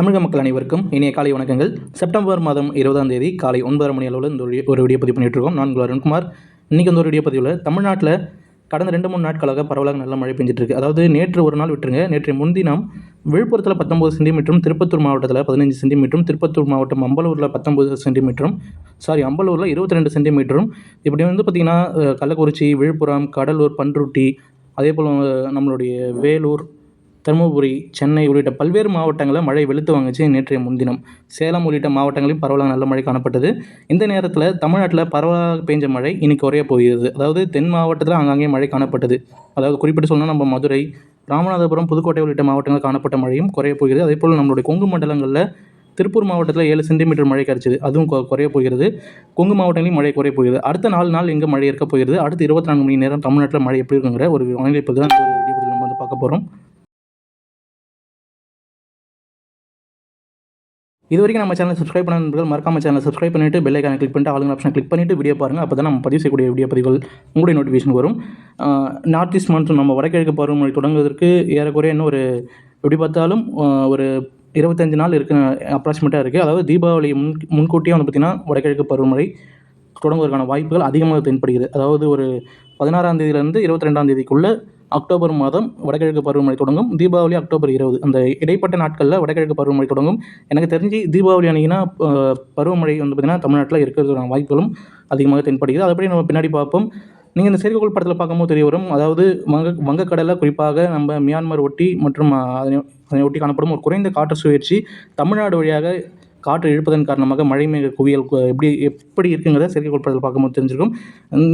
தமிழக மக்கள் அனைவருக்கும் இனிய காலை வணக்கங்கள். செப்டம்பர் மாதம் இருபதாம் தேதி காலை ஒன்பதரை மணி அளவில் இந்த ஒரு- ஒரு வீடியோ பதிவு பண்ணிட்டு இருக்கோம் நான் உங்கள் அருண்குமார். இன்றைக்கி வந்து ஒரு வீடியோ பதிவில் தமிழ்நாட்டில் கடந்த ரெண்டு மூணு நாட்களாக பரவலாக நல்ல மழை பெஞ்சிட்டு இருக்கு அதாவது நேற்று ஒரு நாள் விட்டுருங்க. நேற்று முன்தினம் விழுப்புரத்தில் பத்தொம்பது சென்டிமீட்டரும் திருப்பத்தூர் மாவட்டத்தில் பதினஞ்சு சென்டிமீட்டரும் திருப்பத்தூர் மாவட்டம் அம்பலூரில் பத்தொம்பது சென்டிமீட்டரும் சாரி அம்பலூரில் இருபத்தி ரெண்டு சென்டிமீட்டரும். இப்படி வந்து பார்த்திங்கன்னா கள்ளக்குறிச்சி விழுப்புரம் கடலூர் பன்ருட்டி அதே போல் நம்மளுடைய வேலூர் தருமபுரி சென்னை உள்ளிட்ட பல்வேறு மாவட்டங்களில் மழை வெளுத்து வாங்குச்சு நேற்றைய முன்தினம். சேலம் உள்ளிட்ட மாவட்டங்களிலும் பரவலாக நல்ல மழை காணப்பட்டது. இந்த நேரத்தில் தமிழ்நாட்டில் பரவலாக பெஞ்ச மழை இன்னைக்கு குறைய போகிறது. அதாவது தென் மாவட்டத்தில் அங்கங்கே மழை காணப்பட்டது. அதாவது குறிப்பிட்டு சொன்னால் நம்ம மதுரை ராமநாதபுரம் புதுக்கோட்டை உள்ளிட்ட மாவட்டங்களில் காணப்பட்ட மழையும் குறைய போகிறது. அதே போல் நம்மளுடைய கொங்கு மண்டலங்களில் திருப்பூர் மாவட்டத்தில் ஏழு சென்டிமீட்டர் மழை கிடச்சிது அதுவும் குறைய போகிறது. கொங்கு மாவட்டங்களையும் மழை குறைய போகிறது. அடுத்த நாலு நாள் எங்கே மழை இருக்க போகிறது? அடுத்த இருபத்தி நான்கு மணி நேரம் தமிழ்நாட்டில் மழை எப்படி இருக்குங்கிற ஒரு வானிலை பதிவு தான் நம்ம வந்து பார்க்க போகிறோம் இது வரைக்கும் நம்ம சேனல் சப்ஸ்கிரைப் பண்ண நண்பர்கள் மறக்காம சேனல் சப்ஸ்கிரைப் பண்ணிட்டு பெல் ஐக்கானை கிளிக் பண்ணிட்டு ஆளுங்க ஆப்ஷன் கிளிக் பண்ணிட்டு வீடியோ பாருங்கள் அப்போ தான் நம்ம பதிவு செய்யக்கூடிய வீடியோ பதிவுகள் உங்களுடைய நோட்டிஃபிகேஷன் வரும். நார்த் ஈஸ்ட் மான்சூன் நம்ம வடகிழக்கு பருவமழை தொடங்குவதற்கு ஏறக்குறைய இன்னும் ஒரு எப்படி பார்த்தாலும் ஒரு இருபத்தஞ்சு நாள் இருக்கு அப்ராக்சிமேட்டாக இருக்குது அதாவது தீபாவளி முன் முன்கூட்டியே வந்து பார்த்திங்கன்னா வடகிழக்கு பருவமழை தொடங்குவதற்கான வாய்ப்புகள் அதிகமாக தென்படுகிறது. அதாவது ஒரு பதினாறாம் தேதியிலேருந்து இருபத்தி ரெண்டாம் தேதிக்குள்ளே அக்டோபர் மாதம் வடகிழக்கு பருவமழை தொடங்கும். தீபாவளி அக்டோபர் இருபது. அந்த இடைப்பட்ட நாட்களில் வடகிழக்கு பருவமழை தொடங்கும். எனக்கு தெரிஞ்சு தீபாவளி அன்னைக்குன்னா பருவமழை வந்து பார்த்திங்கன்னா தமிழ்நாட்டில் இருக்கிறதுக்கான வாய்ப்புகளும் அதிகமாக தென்படுகிறது. அதைப்படி நம்ம பின்னாடி பார்ப்போம். நீங்கள் இந்த செயற்கைக்கோள் படத்தில் பார்க்கும்போது தெரிய வரும். அதாவது வங்க வங்கக்கடலில் குறிப்பாக நம்ம மியான்மர் ஒட்டி மற்றும் அதனை அதனை ஒட்டி காணப்படும் ஒரு குறைந்த காற்று சுழற்சி தமிழ்நாடு வழியாக காற்று இழுப்பதன் காரணமாக மழை மேக குவியல் எப்படி எப்படி இருக்குங்கிறத செயற்கைக்கோள் படத்தில் பார்க்கும்போது தெரிஞ்சிருக்கும்.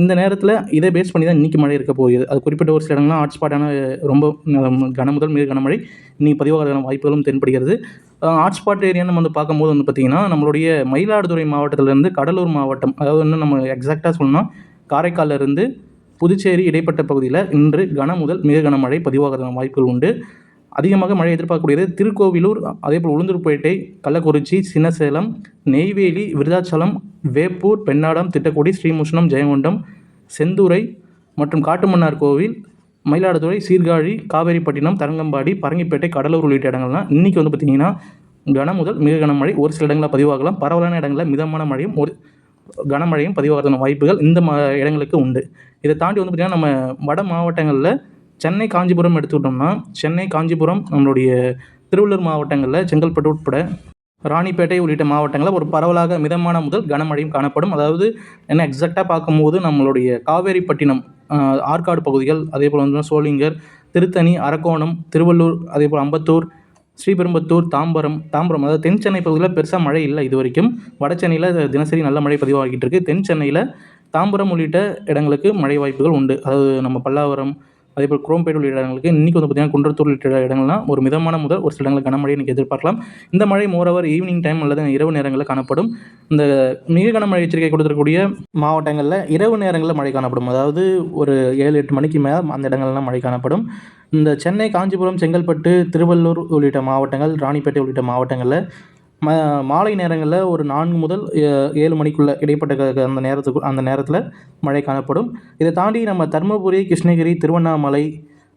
இந்த நேரத்தில் இதை பேஸ் பண்ணி தான் இன்றைக்கி மழை இருக்க போகுது. அது குறிப்பிட்ட ஒரு சில இடங்கள்லாம் ஹாட்ஸ்பாட்டான ரொம்ப கன முதல் மிக கனமழை இன்றைக்கி பதிவாகிறதுக்கான வாய்ப்புகளும் தென்படுகிறது. ஹாட்ஸ்பாட் ஏரியான்னு நம்ம வந்து பார்க்கும்போது வந்து பார்த்திங்கன்னா நம்மளுடைய மயிலாடுதுறை மாவட்டத்திலேருந்து கடலூர் மாவட்டம் அதாவது இன்னும் நம்ம எக்ஸாக்டாக சொல்லணும்னா காரைக்காலிலிருந்து புதுச்சேரி இடைப்பட்ட பகுதியில் இன்று கன முதல் மிக கனமழை பதிவாகிறதுக்கான வாய்ப்புகள் உண்டு. அதிகமாக மழை எதிர்பார்க்கக்கூடியது திருக்கோவிலூர் அதேபோல் உளுந்தூர்பேட்டை கள்ளக்குறிச்சி சின்னசேலம் நெய்வேலி விருதாச்சலம் வேப்பூர் பெண்ணாடம் திட்டக்குடி ஸ்ரீமுஷ்ணம் ஜெயங்கொண்டம் செந்துறை மற்றும் காட்டுமன்னார் கோவில் மயிலாடுதுறை சீர்காழி காவேரிப்பட்டினம் தரங்கம்பாடி பரங்கிப்பேட்டை கடலூர் உள்ளிட்ட இடங்கள்லாம் இன்றைக்கி வந்து பார்த்திங்கன்னா கன முதல் மிக கனமழை ஒரு சில இடங்களில் பதிவாகலாம். பரவலான இடங்களில் மிதமான மழையும் ஒரு கனமழையும் பதிவாகிறதுன வாய்ப்புகள் இந்த ம இடங்களுக்கு உண்டு. இதை தாண்டி வந்து பார்த்திங்கன்னா நம்ம வட மாவட்டங்களில் சென்னை காஞ்சிபுரம் எடுத்துக்கிட்டோம்னா சென்னை காஞ்சிபுரம் நம்மளுடைய திருவள்ளூர் மாவட்டங்களில் செங்கல்பட்டு உட்பட ராணிப்பேட்டை உள்ளிட்ட மாவட்டங்களில் ஒரு பரவலாக மிதமான முதல் கனமழையும் காணப்படும். அதாவது என்ன எக்ஸாக்டாக பார்க்கும்போது நம்மளுடைய காவேரிப்பட்டினம் ஆற்காடு பகுதிகள் அதே போல் வந்து சோளிங்கர் திருத்தணி அரக்கோணம் திருவள்ளூர் அதே போல் அம்பத்தூர் ஸ்ரீபெரும்பத்தூர் தாம்பரம் தாம்பரம் அதாவது தென் சென்னை பகுதியில் பெருசாக மழை இல்லை இது வரைக்கும் வட சென்னையில் தினசரி நல்ல மழை பதிவாகிட்டு இருக்கு. தென் சென்னையில் தாம்பரம் உள்ளிட்ட இடங்களுக்கு மழை வாய்ப்புகள் உண்டு. அதாவது நம்ம பல்லாவரம் அதே போல் குரோம்பேடு உள்ளிட்ட இடங்களுக்கு இன்றைக்கி வந்து பார்த்திங்கன்னா குன்றத்தூர் உள்ளிட்ட இடங்கள்லாம் ஒரு மிதமான முதல் ஒரு சில இடங்களில் கனமழை இன்றைக்கி எதிர்பார்க்கலாம். இந்த மழை மோரோவர் ஈவினிங் டைம் அல்லது இரவு நேரங்களில் காணப்படும். இந்த மிக கனமழை எச்சரிக்கை கொடுத்துருக்கக்கூடிய மாவட்டங்களில் இரவு நேரங்களில் மழை காணப்படும். அதாவது ஒரு ஏழு எட்டு மணிக்கு மேலே அந்த இடங்கள்லாம் மழை காணப்படும். இந்த சென்னை காஞ்சிபுரம் செங்கல்பட்டு திருவள்ளூர் உள்ளிட்ட மாவட்டங்கள் ராணிப்பேட்டை உள்ளிட்ட மாவட்டங்களில் ம மாலை நேரங்களில் ஒரு நான்கு முதல் ஏ- ஏழு மணிக்குள்ளே இடைப்பட்ட அந்த நேரத்துக்கு அந்த நேரத்தில் மழை காணப்படும். இதை தாண்டி நம்ம தருமபுரி கிருஷ்ணகிரி திருவண்ணாமலை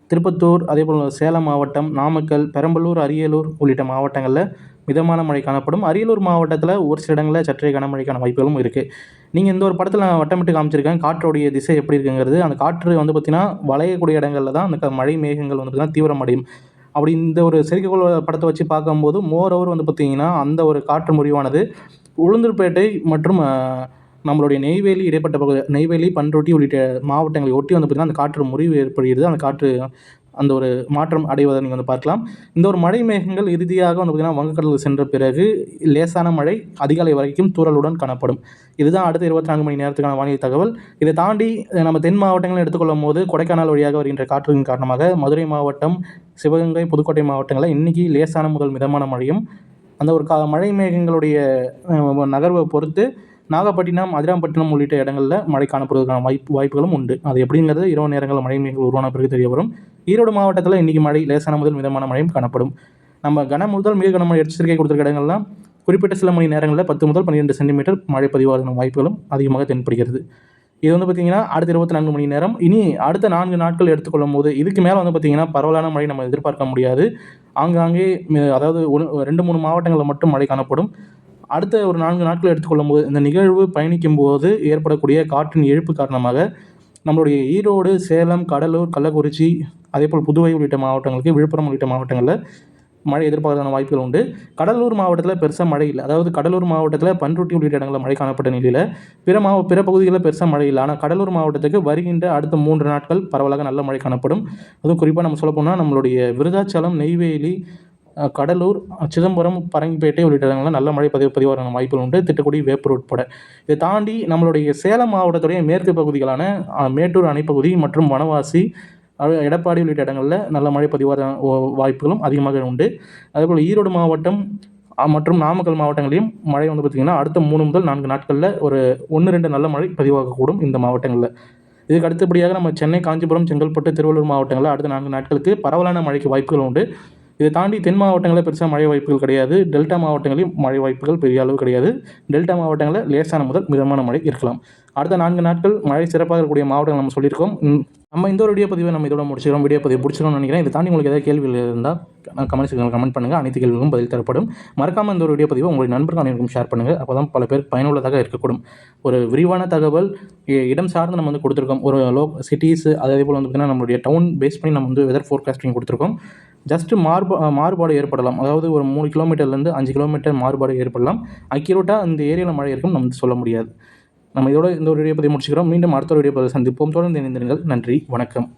திருப்பத்தூர் அதே போல் சேலம் மாவட்டம் நாமக்கல் பெரம்பலூர் அரியலூர் உள்ளிட்ட மாவட்டங்களில் மிதமான மழை காணப்படும். அரியலூர் மாவட்டத்தில் ஒரு சில இடங்களில் சற்றே கனமழைக்கான வாய்ப்புகளும் இருக்குது நீங்கள் இந்த ஒரு படத்தில் நான் வட்டமிட்டு காமிச்சிருக்கேன். காற்றோடைய திசை எப்படி இருக்குங்கிறது அந்த காற்று வந்து பார்த்திங்கன்னா வளையக்கூடிய இடங்களில் தான் அந்த க- மழை மேகங்கள் வந்து பார்த்திங்கன்னா தீவிரமடையும். அப்படி இந்த ஒரு செயற்கைக்கோள் படத்தை வச்சு பார்க்கும்போது மோர் ஓவர் வந்து பார்த்திங்கன்னா அந்த ஒரு காற்று முறிவானது உளுந்தூர்பேட்டை மற்றும் நம்மளுடைய நெய்வேலி இடைப்பட்ட பகுதி நெய்வேலி பண்ருட்டி உள்ளிட்ட மாவட்டங்களை ஒட்டி வந்து பார்த்திங்கன்னா அந்த காற்று முறிவு ஏற்படுகிறது. அந்த காற்று அந்த ஒரு மாற்றம் அடைவதை நீங்கள் வந்து பார்க்கலாம். இந்த ஒரு மழை மேகங்கள் இறுதியாக வந்து பார்த்திங்கன்னா வங்கக்கடலுக்கு சென்ற பிறகு லேசான மழை அதிகாலை வரைக்கும் தூரலுடன் காணப்படும். இதுதான் அடுத்த இருபத்தி நான்கு மணி நேரத்துக்கான வானிலை தகவல். இதை தாண்டி நம்ம தென் மாவட்டங்களை எடுத்துக்கொள்ளும் போது கொடைக்கானல் வழியாக வருகின்ற காற்றின் காரணமாக மதுரை மாவட்டம் சிவகங்கை புதுக்கோட்டை மாவட்டங்களில் இன்றைக்கி லேசான முதல் மிதமான மழையும் அந்த ஒரு கா மழை மேகங்களுடைய நகர்வை பொறுத்து நாகப்பட்டினம் அதிராம்பட்டினம் உள்ளிட்ட இடங்களில் மழை காணப்படுவதற்கான வாய்ப்பு வாய்ப்புகளும் உண்டு. அது எப்படிங்கிறது இரவு நேரங்களில் மழை மேகங்கள் உருவான பிறகு தெரிய வரும். ஈரோடு மாவட்டத்தில் இன்றைக்கி மழை லேசான முதல் மிதமான மழையும் காணப்படும். நம்ம கன முதல் மிக கனமழை எச்சரிக்கை கொடுத்துருக்க இடங்கள்லாம் குறிப்பிட்ட சில மணி நேரங்களில் பத்து முதல் பன்னிரெண்டு சென்டிமீட்டர் மழை பதிவாகும் வாய்ப்புகளும் அதிகமாக தென்படுகிறது. இது வந்து பார்த்திங்கன்னா அடுத்த இருபத்தி நான்கு மணி நேரம். இனி அடுத்த நான்கு நாட்கள் எடுத்துக்கொள்ளும் போது இதுக்கு மேலே வந்து பார்த்திங்கன்னா பரவலான மழை நம்ம எதிர்பார்க்க முடியாது. ஆங்காங்கே அதாவது ஒரு ரெண்டு மூணு மாவட்டங்களில் மட்டும் மழை காணப்படும். அடுத்த ஒரு நான்கு நாட்கள் எடுத்துக்கொள்ளும் போது இந்த நிகழ்வு பயணிக்கும் போது ஏற்படக்கூடிய காற்றின் இழுப்பு காரணமாக நம்மளுடைய ஈரோடு சேலம் கடலூர் கள்ளக்குறிச்சி அதேபோல் புதுவை உள்ளிட்ட மாவட்டங்களுக்கு விழுப்புரம் உள்ளிட்ட மாவட்டங்களில் மழை எதிர்பார்க்கான வாய்ப்புகள் உண்டு. கடலூர் மாவட்டத்தில் பெருசாக மழை இல்லை. அதாவது கடலூர் மாவட்டத்தில் பன்ருட்டி உள்ளிட்ட இடங்களில் மழை காணப்பட்ட நிலையில் பிற மாவ பிற பகுதிகளில் பெருசாக மழை இல்லை. ஆனால் கடலூர் மாவட்டத்துக்கு வருகின்ற அடுத்த மூன்று நாட்கள் பரவலாக நல்ல மழை காணப்படும். அதுவும் குறிப்பாக நம்ம சொல்ல போனால் நம்மளுடைய விருதாச்சலம் நெய்வேலி கடலூர் சிதம்பரம் பரங்கிப்பேட்டை உள்ளிட்ட இடங்களில் நல்ல மழை பதிவு பதிவான வாய்ப்புகள் உண்டு. திட்டக்குடி வேப்பூர் உட்பட. இதை தாண்டி நம்மளுடைய சேலம் மாவட்டத்துடைய மேற்கு பகுதிகளான மேட்டூர் அணைப்பகுதி மற்றும் வனவாசி எடப்பாடி உள்ளிட்ட இடங்களில் நல்ல மழை பதிவாக வாய்ப்புகளும் அதிகமாக உண்டு. அதேபோல் ஈரோடு மாவட்டம் மற்றும் நாமக்கல் மாவட்டங்களையும் மழை வந்து பார்த்திங்கன்னா அடுத்த மூணு முதல் நான்கு நாட்களில் ஒரு ஒன்று ரெண்டு நல்ல மழை பதிவாகக்கூடும் இந்த மாவட்டங்களில். இதுக்கு அடுத்தபடியாக நம்ம சென்னை காஞ்சிபுரம் செங்கல்பட்டு திருவள்ளூர் மாவட்டங்களில் அடுத்த நான்கு நாட்களுக்கு பரவலான மழைக்கு வாய்ப்புகள் உண்டு. இதை தாண்டி தென் மாவட்டங்களில் பெருசாக மழை வாய்ப்புகள் கிடையாது. டெல்டா மாவட்டங்களிலும் மழை வாய்ப்புகள் பெரிய அளவு கிடையாது. டெல்டா மாவட்டங்களில் லேசான முதல் மிதமான மழை இருக்கலாம். அடுத்த நான்கு நாட்கள் மழை சிறப்பாக இருக்கக்கூடிய மாவட்டங்கள் நம்ம சொல்லியிருக்கோம். நம்ம இந்த ஒரு வீடியோ பதிவை நம்ம இதோட முடிச்சிடும் வீடியோ பதிவு பிடிச்சிரும்னு நினைக்கிறேன். இதை தாண்டி உங்களுக்கு ஏதாவது கேள்விகள் இருந்தால் கமெண்ட் கமெண்ட் பண்ணுங்கள் அனைத்து கேள்விகளுக்கும் பதில் தரப்படும். மறக்காமல் இந்த ஒரு வீடியோ பதிவை உங்களுடைய நண்பர்கள் அனைவருக்கும் ஷேர் பண்ணுங்கள் அப்போ தான் பல பேர் பயனுள்ளதாக இருக்கக்கூடும். ஒரு விரிவான தகவல் இடம் சார்ந்து நம்ம வந்து கொடுத்துருக்கோம். ஒரு லோ சிட்டிஸ் அதே போல் வந்து பார்த்திங்கன்னா நம்மளுடைய டவுன் பேஸ் பண்ணி நம்ம வந்து வெதர் ஃபோர்காஸ்டிங் கொடுத்துருக்கோம். ஜஸ்ட் மாறுபா மாறுபாடு ஏற்படலாம். அதாவது ஒரு மூணு கிலோமீட்டர்லேருந்து அஞ்சு கிலோமீட்டர் மாறுபாடு ஏற்படலாம். அக்யூரேட்டாக இந்த ஏரியாவில் மழை இருக்கும் நம்ம சொல்ல முடியாது. நம்ம இதோட இந்த ஒரு வீடியோ பற்றி முடிச்சுக்கிறோம். மீண்டும் அடுத்த ஒரு வீடியோ சந்திப்போம். தொடர்ந்து இணைந்திருங்கள். நன்றி. வணக்கம்.